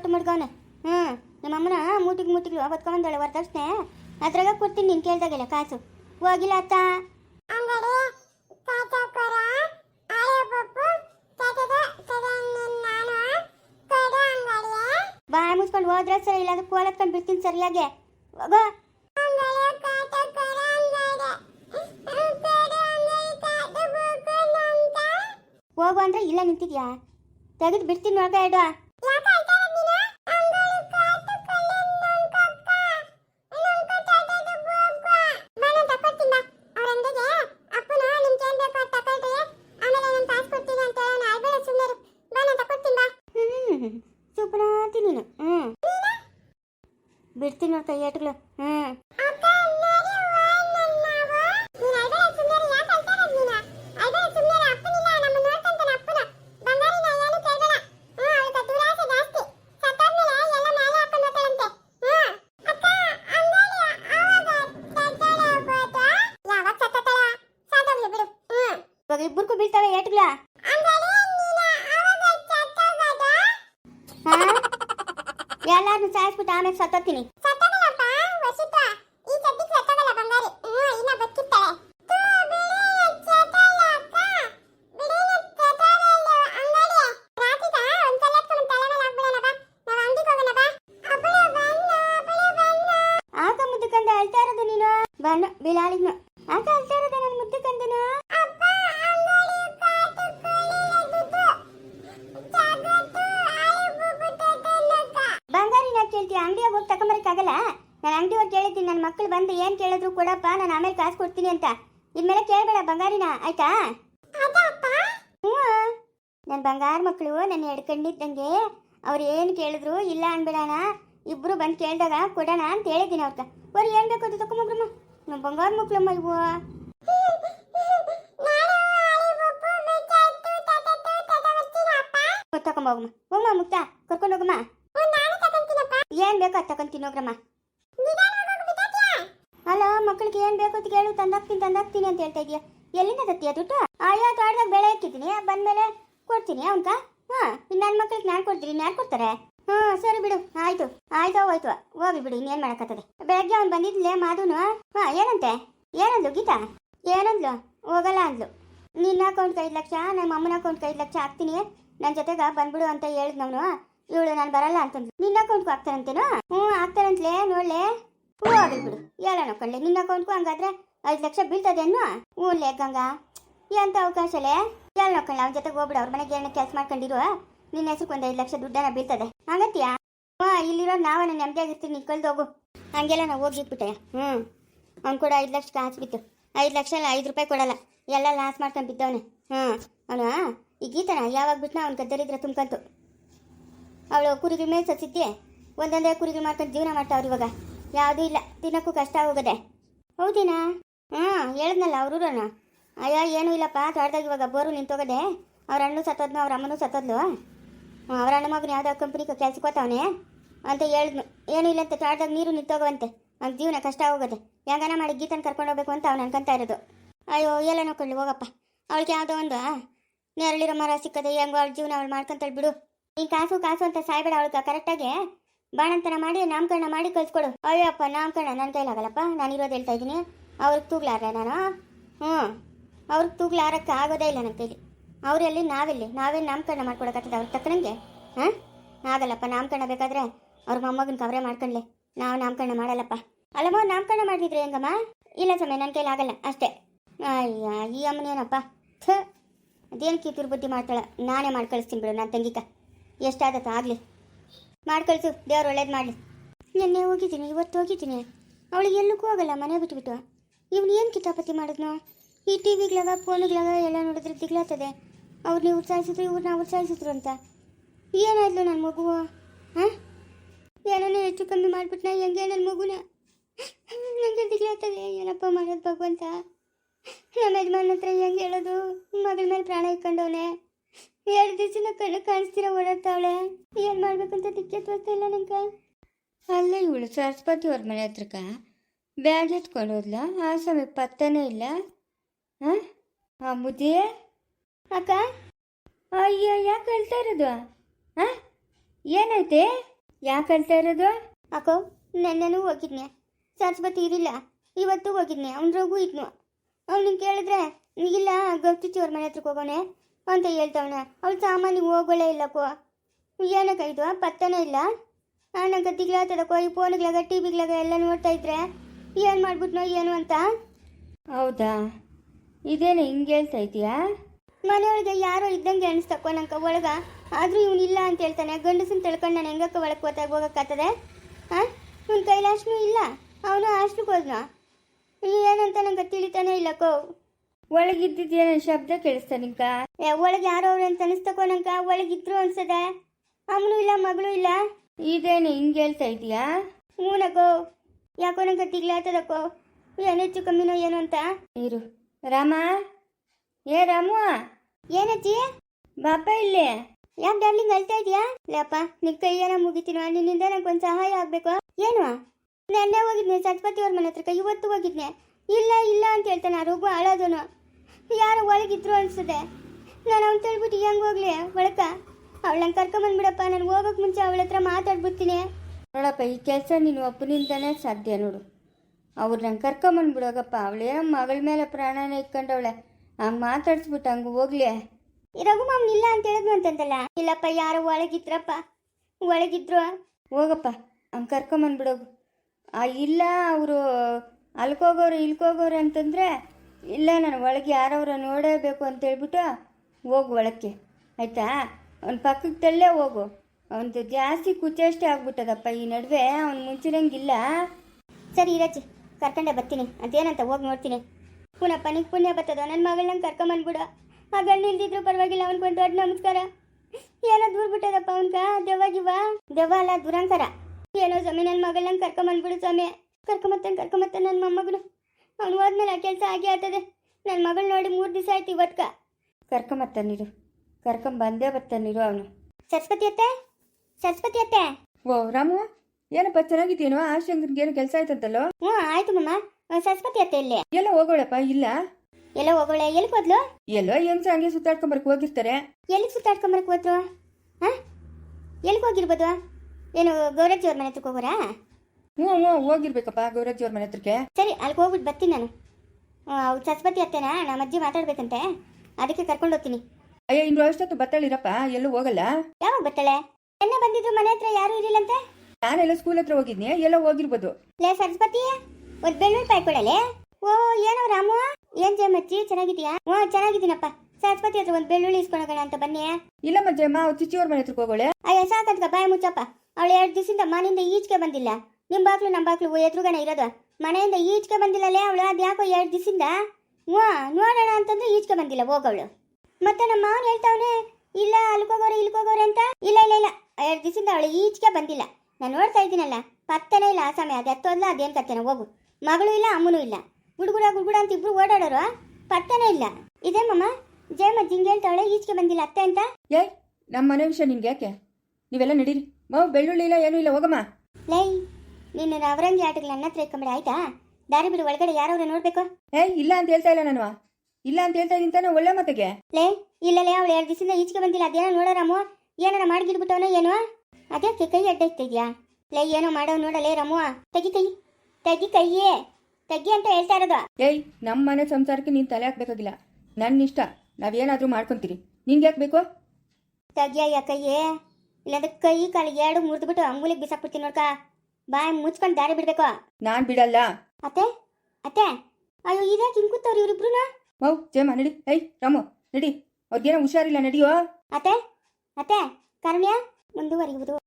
ಕೊಟ್ಟು ಮಡ್ಗವನೆ ಹ್ಞೂ ನಮ್ಮ ಅಮ್ಮನ ಮೂಟಿಗೆ ಮೂಟಿಗೆ ಹೊತ್ಕೊಂಬಂದಳೆ ವರದಕ್ಷಿಣೆ. ಅದ್ರಾಗ ಕೊಡ್ತೀನಿ ನೀನು ಕೇಳ್ದಾಗೆಲ್ಲ ಕಾಸು. ಹೋಗಿಲ್ಲ ಅತ್ತ. ಬಾಯಿ ಮುಚ್ಕೊಂಡು ಹೋದ್ರೆ ಸರಿ ಇಲ್ಲ ಅದು ಕೋಲತ್ಕೊಂಡು ಬಿಡ್ತೀನಿ ಸರಿಯಾಗೆ. ಹೋಗೋ. ಹೋಗು ಅಂದ್ರೆ ಇಲ್ಲ ನಿಂತಿದ್ಯಾ? ತೆಗೆದು ಬಿಡ್ತೀನಿ ನೋಡ್ಕ ಇಡು ಹೋದ ಯಾವಾಗ ಸತ್ತಾಳ ಸಾದೋಗ್ಲಿ ಬಿಡು. ಹ್ಞೂ ಇವಾಗ ಇಬ್ಬರಿಗೂ ಬೀಳ್ತಾವೆ ಏಟ್ಗಳ ಸಾಯಿಸ್ಬಿಟ್ಟು ಆಮೇಲೆ ಸತ್ತೋಗ್ತೀನಿ ಬಂದು ಏನು ಕೇಳಿದ್ರು ಕೊಡಪ್ಪ ನಾನು ಆಮೇಲೆ ಕಾಸು ಕೊಡ್ತೀನಿ ಅಂತ. ಇನ್ಮೇಲೆ ಕೇಳಬೇಡ ಬಂಗಾರಿನ ಆಯ್ತಾ? ಹ್ಞೂ. ನನ್ನ ಬಂಗಾರ ಮಕ್ಕಳು ನನ್ನ ಎಡ್ಕೊಂಡಿದ್ದಂಗೆ ಅವ್ರು ಏನು ಕೇಳಿದ್ರು ಇಲ್ಲ ಅನ್ಬಿಡೋಣ. ಇಬ್ರು ಬಂದು ಕೇಳಿದಾಗ ಕೊಡೋಣ ಅಂತ ಹೇಳಿದ್ದೀನಿ ಅವ್ರಿಗೆ. ಅವ್ರು ಏನು ಬೇಕು ಅದು ತಕೊಂಬಗ್ರಮ್ಮ ನಮ್ಮ ಬಂಗಾರ ಮಕ್ಕಳಮ್ಮ ಇವು ತಗೊಂಬೋಗಮ್ಮ ಹೋಗಮ್ಮ ಮುಕ್ತ. ಕರ್ಕೊಂಡು ಹೋಗಮ್ಮ ಏನು ಬೇಕೋ ಅದು ತಕೊಂತೀನಿ ಅಲ್ಲ ಮಕ್ಕಳಿಗೆ ಏನು ಬೇಕು ಅಂತ ಕೇಳು, ತಂದಾಕ್ತೀನಿ ತಂದಾಕ್ತೀನಿ ಅಂತ ಹೇಳ್ತಾ ಇದೀಯ. ಎಲ್ಲಿಂದ ತತ್ತೀಯ ದುಡ್ಡು? ಆಯಾ ತೋಟದಾಗ ಬೆಳೆ ಹಾಕಿದ್ದೀನಿ, ಬಂದಮೇಲೆ ಕೊಡ್ತೀನಿ ಅವನ್ಕ? ಹಾಂ ಇನ್ನು ನನ್ನ ಮಕ್ಳಿಗೆ ನಾನು ಕೊಡ್ತೀನಿ ಯಾರು ಕೊಡ್ತಾರೆ? ಹಾ, ಸರಿ ಬಿಡು, ಆಯ್ತು ಆಯ್ತು, ಹೋಯ್ತು ಹೋಗಿ ಬಿಡು, ಇನ್ನೇನು ಮಾಡಕತ್ತದೆ. ಬೆಳಗ್ಗೆ ಅವ್ನು ಬಂದಿದ್ಲೇ ಮಾಧುನು ಹಾಂ, ಏನಂತೆ? ಏನಂದ್ಲು ಗೀತಾ? ಏನಂದ್ಲು? ಹೋಗಲ್ಲ ಅಂದ್ಲು. ನಿನ್ನ ಅಕೌಂಟ್ಗೆ ಐದು ಲಕ್ಷ ನಮ್ಮ ಅಮ್ಮನ ಅಕೌಂಟ್ಗೆ ಐದು ಲಕ್ಷ ಹಾಕ್ತೀನಿ. ನನ್ನ ಜೊತೆಗೆ ಬಂದ್ಬಿಡು ಅಂತ ಹೇಳಿದ್ನವನು. ಇವಳು ನಾನು ಬರಲ್ಲ ಅಂತಂದ್ಲು. ನಿನ್ನ ಅಕೌಂಟ್ಗೂ ಹಾಕ್ತಾರಂತೇನು? ಹ್ಞೂ ಹಾಕ್ತಾರಂತಲೇ, ನೋಡ್ಲೆ. ಹ್ಞೂ ಆಗಲಿ ಬಿಡು. ಹೇಳೋಣ ಕೊಳ್ಳೆ ನಿನ್ನ ಅಕೌಂಟ್ಗೂ ಹಂಗಾದ್ರೆ ಐದು ಲಕ್ಷ ಬೀಳ್ತದೇನು? ಹ್ಞೂ ಗಂಗಾ. ಎಂತ ಅವಕಾಶಲೇ ಹೇಳ ನೋಡ್ಕೊಳ್ಳಿ ಅವ್ನ ಜೊತೆಗೆ ಹೋಗ್ಬಿಡು. ಅವ್ರ ಮನೆಗೆ ಏನೋ ಕೆಲಸ ಮಾಡ್ಕೊಂಡಿರುವ ನಿನ್ನ ಹೆಸರು ಒಂದು ಐದು ಲಕ್ಷ ದುಡ್ಡನ್ನ ಬೀಳ್ತದೆ. ಹಂಗತ್ತೀಯಾ ಹಾಂ ಇಲ್ಲಿರೋ ನಾವು ನೆಮ್ಮದಿಯಾಗಿರ್ತೀನಿ ನೀನು ಕಳ್ದು ಹೋಗು. ಹಂಗೆಲ್ಲ ನಾವು ಹೋಗಿಟ್ಬಿಟ್ಟೆ ಹ್ಞೂ ಅವ್ನು ಕೂಡ ಐದು ಲಕ್ಷ ಕಾಸು ಐದು ಲಕ್ಷ ಅಲ್ಲ, ಐದು ರೂಪಾಯಿ ಕೊಡಲ್ಲ. ಎಲ್ಲ ಲಾಸ್ ಮಾಡ್ಕೊಂಡು ಬಿದ್ದವನೆ. ಹ್ಞೂ ಅವನು ಈ ಗೀತನ ಯಾವಾಗ ಬಿಟ್ಟನ ಅವ್ನ ಗದ್ದರಿದ್ರೆ ತುಂಬ್ಕಂತು. ಅವಳು ಕುರಿಗಳ ಮೇಲೆ ಸತ್ತಿದ್ದೆ ಒಂದೊಂದೇ ಕುರಿಗಳು ಮಾಡ್ಕೊಂಡು ಜೀವನ ಮಾಡ್ತಾವ್ರು ಇವಾಗ. ಯಾವುದೂ ಇಲ್ಲ. ತಿನ್ನಕ್ಕೂ ಕಷ್ಟ ಹೋಗದೆ ಹೌದಿನಾ ಹಾಂ, ಹೇಳಿದ್ನಲ್ಲ ಅವ್ರೂರನ. ಅಯ್ಯೋ, ಏನೂ ಇಲ್ಲಪ್ಪ ತೋಟದಾಗ ಇವಾಗ ಬೋರು ನಿಂತೋಗದೆ ಅವ್ರ ಅಣ್ಣು ಸತ್ತೋದ್ನು, ಅವ್ರ ಅಮ್ಮನೂ ಸತ್ತೋದ್ಲು. ಅವ್ರ ಅಣ್ಣ ಮಗನ ಯಾವುದೋ ಕಂಪ್ನಿಗೆ ಕೆಲ್ಸಕ್ಕೋತಾವನೆ ಅಂತ ಹೇಳಿದ್ನು. ಏನೂ ಇಲ್ಲ ಅಂತ ತೋಟದಾಗ ನೀರು ನಿಂತೋಗವಂತೆ ಅವ್ನ ಜೀವನ ಕಷ್ಟ ಹೋಗೋದೆ ಹೆಂಗನ ಮಾಡಿ ಗೀತನ ಕರ್ಕೊಂಡು ಹೋಗ್ಬೇಕು ಅಂತ ಅವ್ನು ಅನ್ಕೊಂತ ಇರೋದು. ಅಯ್ಯೋ, ಎಲ್ಲ ನೋಡ್ಕೊಳ್ಳಿ, ಹೋಗಪ್ಪ. ಅವಳಿಗೆ ಯಾವುದೋ ಒಂದು ನೆರಳಿರೋ ಮರ ಸಿಕ್ಕದೆ ಹೆಂಗೋ ಅವಳ ಜೀವನ ಅವಳು ಮಾಡ್ಕೊಂತಾಳೆ ಬಿಡು. ನೀನು ಕಾಸು ಕಾಸು ಅಂತ ಸಾಯ್ಬೇಡ ಅವಳಿಗೆ, ಕರೆಕ್ಟಾಗಿ. ಬಾಣಂತನ ಮಾಡಿ, ನಾಮಕರಣ ಮಾಡಿ ಕಳ್ಸ್ಕೊಡು. ಅಯ್ಯಪ್ಪ ನಾಮಕರಣ ನನ್ನ ಕೈಲಾಗಲ್ಲಪ್ಪ. ನಾನು ಇರೋದು ಹೇಳ್ತಾ ಇದ್ದೀನಿ. ಅವ್ರಿಗೆ ತೂಗ್ಲಾರ ನಾನು? ಹ್ಞೂ. ಅವ್ರಿಗೆ ತೂಗ್ಲಾರಕ್ಕೆ ಆಗೋದೇ ಇಲ್ಲ ನನ್ನ ಕೈಲಿ. ಅವರೆಲ್ಲಿ ನಾವೆಲ್ಲಿ. ನಾವೇನು ನಾಮಕರಣ ಮಾಡ್ಕೊಡಕತ್ತದ ಅವ್ರ ತಕ್ಕನಂಗೆ ಹಾಂ? ಆಗಲ್ಲಪ್ಪ, ನಾಮಕರಣ ಬೇಕಾದ್ರೆ ಅವ್ರ ಮೊಮ್ಮಗನ ಕವರೇ ಮಾಡ್ಕೊಳ್ಳಿ ನಾವು ನಾಮಕರಣ ಮಾಡಲ್ಲಪ್ಪ. ಅಲ್ಲಮ್ಮ, ನಾಮಕರಣ ಮಾಡಿದ್ರೆ ಹೆಂಗಮ್ಮ? ಇಲ್ಲ ಸಮಯ ನನ್ನ ಕೈಲಿ ಆಗಲ್ಲ. ಅಷ್ಟೇ. ಅಯ್ಯ, ಈ ಅಮ್ಮನೇನಪ್ಪ ಥ. ಅದೇನು ಕಿತ್ತೂರು ಬುದ್ಧಿ ಮಾಡ್ತಾಳೆ? ನಾನೇ ಮಾಡಿ ಕಳಿಸ್ತೀನಿ ಬಿಡು ನನ್ನ ತಂಗಿಕ. ಎಷ್ಟಾದತ್ತ ಆಗಲಿ. ಮಾಡಿ ಕಳಿಸು. ದೇವ್ರು ಒಳ್ಳೇದು ಮಾಡಲಿ. ನಿನ್ನೆ ಹೋಗಿದ್ದೀನಿ, ಇವತ್ತು ಹೋಗಿದ್ದೀನಿ. ಅವಳಿಗೆ ಎಲ್ಲಕ್ಕೂ ಹೋಗಲ್ಲ, ಮನೆ ಬಿಟ್ಬಿಟ್ಟು. ಇವನು ಏನು ಕಿತಾಪತಿ ಮಾಡಿದ್ನು? ಈ ಟಿ ವಿಗ್ಲಾಗ ಫೋನ್ಗಳಾಗ ಎಲ್ಲ ನೋಡಿದ್ರೆ ದಿಗ್ಲಾತದೆ ಅವ್ರು ನೀವು ಉತ್ಸಾಹಿಸಿದ್ರು ಇವ್ರನ್ನ ಉತ್ಸಾಹಿಸಿದ್ರು ಅಂತ. ಏನಾಯ್ತು ನನ್ನ ಮಗು? ಹಾಂ? ಏನೋ ಹೆಚ್ಚು ಕಮ್ಮಿ ಮಾಡಿಬಿಟ್ನ? ಹೆಂಗೆ ನನ್ನ ಮಗುನ? ನನಗೆ ದಿಗ್ಲಾತದೆ ಏನಪ್ಪ ಮಾಡೋದು ಭಗವಂತ? ನಮ್ಮ ಯಜಮಾನ ಹತ್ರ ಹೆಂಗೆ ಹೇಳೋದು? ಮಗಳ ಮೇಲೆ ಪ್ರಾಣ ಇಟ್ಕೊಂಡವನೆ ಎರಡು ದಿವಸ ಕಣ್ಣು ಕಾಣಿಸ್ತೀರ ಓಡಾಡ್ತಾವಳೆ ಏನು ಮಾಡ್ಬೇಕಂತ ದಿಕ್ಕೆ ತೋರ್ತಾ ಇಲ್ಲ ನಂಗೆ. ಅಲ್ಲ ಇವಳು ಸರಸ್ವತಿ ಅವ್ರ ಮನೆ ಹತ್ರಕ್ಕ. ಬ್ಯಾಗ್ ಎತ್ಕೊಂಡು ಹೋದ್ಲ? ಆ ಸಮಯ ಪತ್ತನೇ ಇಲ್ಲ. ಹಾಂ? ಆ ಮುದ್ದೆ? ಅಕ್ಕ? ಅಯ್ಯೋ ಯಾಕೆ ಹೇಳ್ತಾ ಇರೋದು? ಹಾಂ? ಏನೈತೆ? ಯಾಕೆ ಹೇಳ್ತಾ ಇರೋದು? ಅಕ್ಕೋ ನೆನ್ನೆನೂ ಹೋಗಿದ್ನೆ. ಸರಸ್ವತಿ ಇರಿಲ್ಲ ಇವತ್ತು ಹೋಗಿದ್ನೆ. ಅವ್ನ ರೋಗು ಇದ್ನು. ಅವ್ನು ಕೇಳಿದ್ರೆ ಇಲ್ಲ ಗೊತ್ತಿತ್ತು ಅವ್ರ ಮನೆ ಹತ್ರಕ್ಕೆ ಹೋಗೋನೆ ಅಂತ ಹೇಳ್ತವನೆ ಅವ್ಳು ಸಾಮಾನ್ಯ ಹೋಗೋಳೇ ಇಲ್ಲಕ್ಕೋ ಏನಕ್ಕ ಇದು ಪತ್ತನೇ ಇಲ್ಲ? ನಾನು ಗದ್ದಿಗ್ಲಾತದಕ್ಕೋ ಈ ಫೋನ್ಗಳಾಗ ಟಿ ವಿಗಳಾಗ ಎಲ್ಲ ನೋಡ್ತಾ ಇದ್ರೆ ಏನು ಮಾಡ್ಬಿಟ್ನೋ ಏನು ಅಂತ? ಹೌದಾ? ಇದೇನು ಹಿಂಗೆ ಹೇಳ್ತಾ ಇದೀಯಾ ಮನೆಯೊಳಗೆ ಯಾರೋ ಇದ್ದಂಗೆ ಅನಿಸ್ತಕ್ಕೋ ನಂಗೆ ಒಳಗ. ಆದ್ರೂ ಇವನು ಇಲ್ಲ ಅಂತ ಹೇಳ್ತಾನೆ. ಗಂಡಸನ್ ತಿಳ್ಕೊಂಡು ನಾನು ಹೆಂಗಕ್ಕ ಒಳಗೆ ಹೋದಾಗ ಹೋಗಕ್ಕಾಗ್ತದೆ? ಹಾಂ ಇವನ ಕೈಲಾಶ್ನೂ ಇಲ್ಲ. ಅವನು ಹಾಸ್ಟ್ಲಿಗೆ ಹೋದ್ನ? ಏನಂತ ನಂಗೆ ತಿಳಿತಾನೆ ಇಲ್ಲಕ್ಕೋ ಒಳಗಿದ್ದಿದ್ದೇನೋ ಶಬ್ದ ಕೇಳಿಸ್ತಾ ನಿಂಕ ಏ, ಒಳಗೆ ಯಾರೋ ಅವ್ರು ಅಂತ ಅನಿಸ್ತಕ್ಕೋ ನಂಗೆ ಒಳಗಿದ್ರು ಅನ್ಸದೆ. ಅವನು ಇಲ್ಲ ಮಗಳು ಇಲ್ಲ? ಇದೇನು ಹಿಂಗೆ ಹೇಳ್ತಾ ಇದೀಯಾ ಹ್ಞೂನಕ್ಕೋ ಯಾಕೋ ನಂಗೆ ತಿಗ್ಲಾತದಕ್ಕೋ ಏನು ಹೆಚ್ಚು ಕಮ್ಮಿನೋ ಏನು ಅಂತ? ಇರು. ರಾಮ? ಏ ರಾಮು? ಏನಜ್ಜಿ ಬಾಪ ಇಲ್ಲಿ? ಯಾಕೆ ಡಾರ್ಲಿಂಗ್ ಅಳ್ತಾ ಇದೀಯಾ ಲಪ್ಪ ನಿನ್ ಕೈಯೇನ ಮುಗಿತೀನೋ? ನಿನ್ನಿಂದ ನಂಗೊಂದು ಸಹಾಯ ಆಗ್ಬೇಕು. ಏನು? ನೆನ್ನೆ ಹೋಗಿದ್ನೆ ಸತ್ಪತಿ ಅವ್ರ ಮನೆ ಹತ್ರಕ್ಕ ಇವತ್ತು ಹೋಗಿದ್ನೆ. ಇಲ್ಲ ಇಲ್ಲ ಅಂತ ಹೇಳ್ತಾನೆ ಆ ರೋಗು ಅಳೋದನು. ಯಾರೋ ಒಳಗಿದ್ರು ಅನ್ಸದೆ ನಾನು ಅವ್ನು ತಳ್ಬಿಟ್ಟು ಹೆಂಗ್ ಹೋಗ್ಲಿ? ಒಳಕ ಅವಳನ್ನ ಕರ್ಕೊಂಬಂದ್ಬಿಡಪ್ಪ ನಾನು ಹೋಗೋಕೆ ಮುಂಚೆ ಅವಳ ಹತ್ರ ಮಾತಾಡ್ಬಿಡ್ತೀನಿ. ನೋಡಪ್ಪ ಈ ಕೆಲಸ ನೀನು ಒಬ್ಬನಿಂದನೇ ಸಾಧ್ಯ ನೋಡು. ಅವ್ರು ನಂಗೆ ಕರ್ಕೊಂಬಂದ್ಬಿಡೋಗಪ್ಪ ಅವಳೇನೋ ಮಗಳ ಮೇಲೆ ಪ್ರಾಣನ ಇಟ್ಕೊಂಡವಳೆ. ಹಂಗೆ ಮಾತಾಡ್ಸ್ಬಿಟ್ಟು ಹಂಗೆ ಹೋಗ್ಲಿ. ಇರಗು ಮಾಮ್ ಇಲ್ಲ ಅಂತ ಹೇಳಿದ್ನು ಅಂತಂದಲ್ಲ? ಇಲ್ಲಪ್ಪ ಯಾರೋ ಒಳಗಿದ್ರಪ್ಪ ಒಳಗಿದ್ರು ಹೋಗಪ್ಪ ಹಂಗೆ ಕರ್ಕೊಂಬಂದ್ಬಿಡೋಗು ಆ ಇಲ್ಲ ಅವರು ಅಲ್ಕೋಗೋರು ಇಲ್ಕೋಗೋರು ಅಂತಂದರೆ ಇಲ್ಲ, ನಾನು ಒಳಗೆ ಯಾರವ್ರ ನೋಡಬೇಕು ಅಂತ ಹೇಳ್ಬಿಟ್ಟು ಹೋಗು ಒಳಕ್ಕೆ. ಆಯಿತಾ? ಅವ್ನ ಪಕ್ಕಕ್ಕೆ ತಳ್ಳೇ ಹೋಗು. ಅವನದು ಜಾಸ್ತಿ ಕುಚೇಷ್ಟೆ ಆಗ್ಬಿಟ್ಟದಪ್ಪ. ಈ ನಡುವೆ ಅವ್ನು ಮುಂಚಿರಂಗಿಲ್ಲ ಸರಿ, ಇರಚ್ಚಿ. ಕರ್ಕೊಂಡೆ ಬರ್ತೀನಿ. ಅದೇನಂತ ಹೋಗಿ ನೋಡ್ತೀನಿ. ಪುನಪ್ಪ ನಿಂಗೆ ಪುಣ್ಯ ಬರ್ತದ? ನನ್ನ ಮಗಳನ್ನ ಕರ್ಕೊಂಬಂದ್ಬಿಡು. ಆ ಗಂಡು ಇಲ್ದಿದ್ರು ಪರವಾಗಿಲ್ಲ, ಅವ್ನಿಗೆ ದೊಡ್ಡ ನಮಸ್ಕಾರ. ಏನೋ ದೂರ ಬಿಟ್ಟದಪ್ಪ ಅವನ್ಗ? ದೆವ್ವಾಗಿವ ದೆವ್ವ ಅಲ್ಲ, ದುರಂಕರ. ಏನೋ ಸ್ವಾಮಿ ನನ್ನ ಮಗಳನ್ನ ಕರ್ಕೊಂಬಂದ್ಬಿಡು ಸ್ವಾಮಿ. ಕರ್ಕೊಂಬತ್ತಾನೆ ಕರ್ಕೊಂಬತ್ತಾನೆ ನನ್ನ ಮೊಮ್ಮಗನು. ಅವ್ನು ಹೋದ್ಮೇಲೆ ಆ ಕೆಲಸ ಆಗಿ ಆಗ್ತದೆ. ನನ್ನ ಮಗಳು ನೋಡಿ ಮೂರು ದಿವಸ ಆಯ್ತು ಇವತ್ಕ. ಕರ್ಕೊಂಬರ್ತಾನಿರು ಕರ್ಕೊಂಬಂದೇ ಬರ್ತಾನಿರು ಅವನು. ಸರಸ್ವತಿ ಅತ್ತೆ? ಸರಸ್ವತಿ ಅತ್ತೆ? ಓ ರಾಮು ಏನಪ್ಪ ಚೆನ್ನಾಗಿದ್ದೀನೋ? ಆಶಂಕರ್ಗೆ ಏನು ಕೆಲಸ ಆಯ್ತಂತಲ್ಲೋ? ಹ್ಞೂ ಆಯ್ತು ಮಮ್ಮ ಸರಸ್ವತಿ ಅತ್ತೆ ಇಲ್ಲಿ. ಎಲ್ಲ ಹೋಗೋಳಪ್ಪ ಇಲ್ಲ? ಎಲ್ಲ ಹೋಗೋಳೆ? ಎಲ್ಲಿ ಹೋದ್ಲು? ಎಲ್ಲೋ ಹೆಂಗ್ಸ ಹಂಗೆ ಸುತ್ತಾಡ್ಕೊಂಬರ್ಕ ಹೋಗಿರ್ತಾರೆ. ಎಲ್ಲಿ ಸುತ್ತಾಡ್ಕೊಂಬರ್ಕ ಹೋದ್ರು? ಹಾಂ? ಎಲ್ಲಿಗೆ ಹೋಗಿರ್ಬೋದು? ಏನು ಗೌರಜ್ಜಿ ಅವ್ರ ಮನೆ ಹತ್ರಕ್ಕೆ ಹೋಗೋರಾ? ಹ್ಞೂ ಹ್ಞೂ ಹೋಗಿರ್ಬೇಕಪ್ಪ ಗೌರಜ್ಜಿ ಅವ್ರ ಮನೆ ಹತ್ರಕ್ಕೆ. ಸರಿ ಅಲ್ಲಿಗೆ ಹೋಗ್ಬಿಟ್ಟು ಬರ್ತೀನಿ ನಾನು. ಅವ್ರು ಸರಸ್ವತಿ ಅತ್ತೆನಾ? ನಮ್ಮ ಅಜ್ಜಿ ಮಾತಾಡ್ಬೇಕಂತೆ. ಅದಕ್ಕೆ ಕರ್ಕೊಂಡು ಹೋಗ್ತೀನಿ. ಅಯ್ಯ ಇನ್ನು ಅಷ್ಟೊತ್ತು ಬತ್ತಾಳಿರಪ್ಪ ಎಲ್ಲೂ ಹೋಗಲ್ಲ. ಯಾವಾಗ ಬತ್ತಳೆ? ಎಣ್ಣೆ ಬಂದಿದ್ರು ಮನೆ ಹತ್ರ ಯಾರು ಇರಿಲ್ಲಂತೆ ನಾನೆಲ್ಲ ಸ್ಕೂಲ್ ಹತ್ರ ಹೋಗಿದ್ನಿ ಎಲ್ಲ ಹೋಗಿರ್ಬೋದು. ಲೇ ಸರಸ್ಪತಿ ಒಂದು ಬೆಳ್ಳುಳ್ಳಿ ಪಾಯಿ ಕೊಡಲೆ? ಓ ಏನೋ ರಾಮು ಏನ್ ಜಯಮಚ್ಚಿ ಚೆನ್ನಾಗಿದ್ಯಾ? ಓ ಚೆನ್ನಾಗಿದ್ದೀನಪ್ಪ. ಸರಸ್ಪತಿ ಹತ್ರ ಒಂದು ಬೆಳ್ಳುಳ್ಳಿ ಇಸ್ಕೊಳಗೋಣ ಅಂತ ಬನ್ನಿ. ಇಲ್ಲ ಮಜ್ಜಮ್ಮ ಅವ್ರು ಚಿಚ್ಚಿ ಅವ್ರ ಮನೆ ಹತ್ರಕ್ಕೆ ಹೋಗೋಳೆ. ಅಯ್ಯ ಸಾಕಂತ ಬಾಯ ಮುಚ್ಚಪ್ಪ. ಅವಳು ಎರಡು ದಿವಸದಿಂದ ಮನೆಯಿಂದ ಈಚೆಗೆ ಬಂದಿಲ್ಲ. ನಿಮ್ಮ ಬಾಕ್ಲು ನಮ್ಮ ಬಾಕ್ಲು ಎದುರುಗಣ ಇರೋದು. ಮನೆಯಿಂದ ಈಚೆಗೆ ಬಂದಿಲ್ಲಲೇ ಅವಳು ಅದ್ಯಾಕೋ ಎರಡು ದಿವಸದಿಂದ? ಹ್ಞೂ ನೋಡೋಣ ಅಂತಂದ್ರೆ ಈಚೆಗೆ ಬಂದಿಲ್ಲ ಹೋಗವಳು. ಮತ್ತೆ ನಮ್ಮ ಮಾವನ್ ಹೇಳ್ತಾವನೆ ಇಲ್ಲ ಅಲ್ಕೋಗೋರೆ ಇಲ್ಕೋಗೋರೆ ಅಂತ? ಇಲ್ಲ ಇಲ್ಲ ಇಲ್ಲ ಎರಡು ದಿವಸದಿಂದ ಅವಳು ಈಚೆಗೆ ಬಂದಿಲ್ಲ. ನಾನು ನೋಡ್ತಾ ಇದ್ದೀನಲ್ಲ ಪತ್ತೆನೇ ಇಲ್ಲ ಆ ಸಮಯ ಅದು ಎತ್ತೋದ್ಲ ಅದೇನು ಕತ್ತೇನೆ ಹೋಗು. ಮಗಳು ಇಲ್ಲ ಅಮ್ಮನೂ ಇಲ್ಲ. ಗುಡುಗುಡ ಗುಡ್ಗುಡ ಅಂತ ಇಬ್ರು ಓಡಾಡೋರು ಪತ್ತೆನೇ ಇಲ್ಲ. ಇದೇ ಮಮ್ಮ ಜಯಮ್ಮ ಜಿಂಗೆ ಹೇಳ್ತಾವಳೆ ಈಚೆಗೆ ಬಂದಿಲ್ಲ ಅತ್ತೆ ಅಂತ? ಏಯ್ ನಮ್ಮ ಮನೆ ವಿಷಯ ನಿನ್ಗೆ ಯಾಕೆ? ನೀವೆಲ್ಲ ನಡೀರಿ. ಮಾವು ಬೆಳ್ಳುಳ್ಳಿ ಇಲ್ಲ ಏನೂ ಇಲ್ಲ ಹೋಗಮ್ಮ. ಲೈ ನಿನ್ನ ಅವರಂಗಿ ಆಟಗಳ ನನ್ನ ಹತ್ರ ಇಟ್ಕೊಂಬಿಡ ಆಯ್ತಾ? ದಾರಿ ಬಿಡು ಒಳಗಡೆ ಯಾರವ್ರ ನೋಡ್ಬೇಕು? ಏ ಇಲ್ಲ ಅಂತ ಹೇಳ್ತಾ ಇಲ್ಲ ನಾನು ಇಲ್ಲ ಅಂತ ಹೇಳ್ತಾ ಇದ್ದೀನಿ ತಾನೆ ಒಳ್ಳೆ ಮತ್ತಿಗೆ ಲೇ ಇಲ್ಲಲೇ ಅವಳು ಎರಡು ದಿವಸದಿಂದ ಈಚೆಗೆ ಬಂದಿಲ್ಲ ಅದೇನೋ ನೋಡೋರಾಮು ಏನಾರ ಮಾಡ್ಗಿಡ್ಬಿಟ್ಟವನೋ ಏನು? ಅದಕ್ಕೆ ಕೈ ಅಡ್ಡ ಇಟ್ಟಿದ್ಯಾ ಲೇ ಏನೋ ಮಾಡೋ ನೋಡಲೇ ರಾಮು? ತಗಿ ಕೈ ತೆಗಿ ಕೈಯೇ. ತೆಗಿ ಅಂತ ಹೇಳ್ತಾ ಇರೋದು. ಏಯ್ ನಮ್ಮ ಮನೆ ಸಂಸಾರಕ್ಕೆ ನೀನು ತಲೆ ಹಾಕ್ಬೇಕಾಗಿಲ್ಲ. ನನ್ನ ಇಷ್ಟ ನಾವೇನಾದರೂ ಮಾಡ್ಕೊಂತೀರಿ. ನಿಂಗೆ ಯಾಕೆ ಬೇಕು? ತೆಗಿಯಯ್ಯ ಕೈಯೇ. ಇಲ್ಲಾಂದ್ರೆ ಕೈ ಕಾಲು ಎರಡು ಮುರಿದ್ಬಿಟ್ಟು ಅಂಗುಲಿಗೆ ಬಿಸಾಕ್ಬಿಡ್ತೀನಿ ನೋಡ್ಕ. ಬಾಯ್ ಮುಚ್ಕೊಂಡು ದಾರಿ ಬಿಡ್ಬೇಕು. ನಾನ್ ಬಿಡಲ್ಲ. ಅತ್ತೆ ಅತ್ತೆ ಅಯ್ಯೋ ಇದೇ ಕೂತವ್ರಿ ಇವ್ರಿಬ್ರು ಮೌ ಜಯಮ್ಮ ನಡಿ. ಏಯ್ ರಾಮು ನಡಿ. ಅವ್ರಿಗೇನೋ ಹುಷಾರಿಲ್ಲ ನಡಿಯೋ. ಅತ್ತೆ ಅತ್ತೆ ಕಾರುಣ್ಯ ಮುಂದುವರಿಯುವುದು.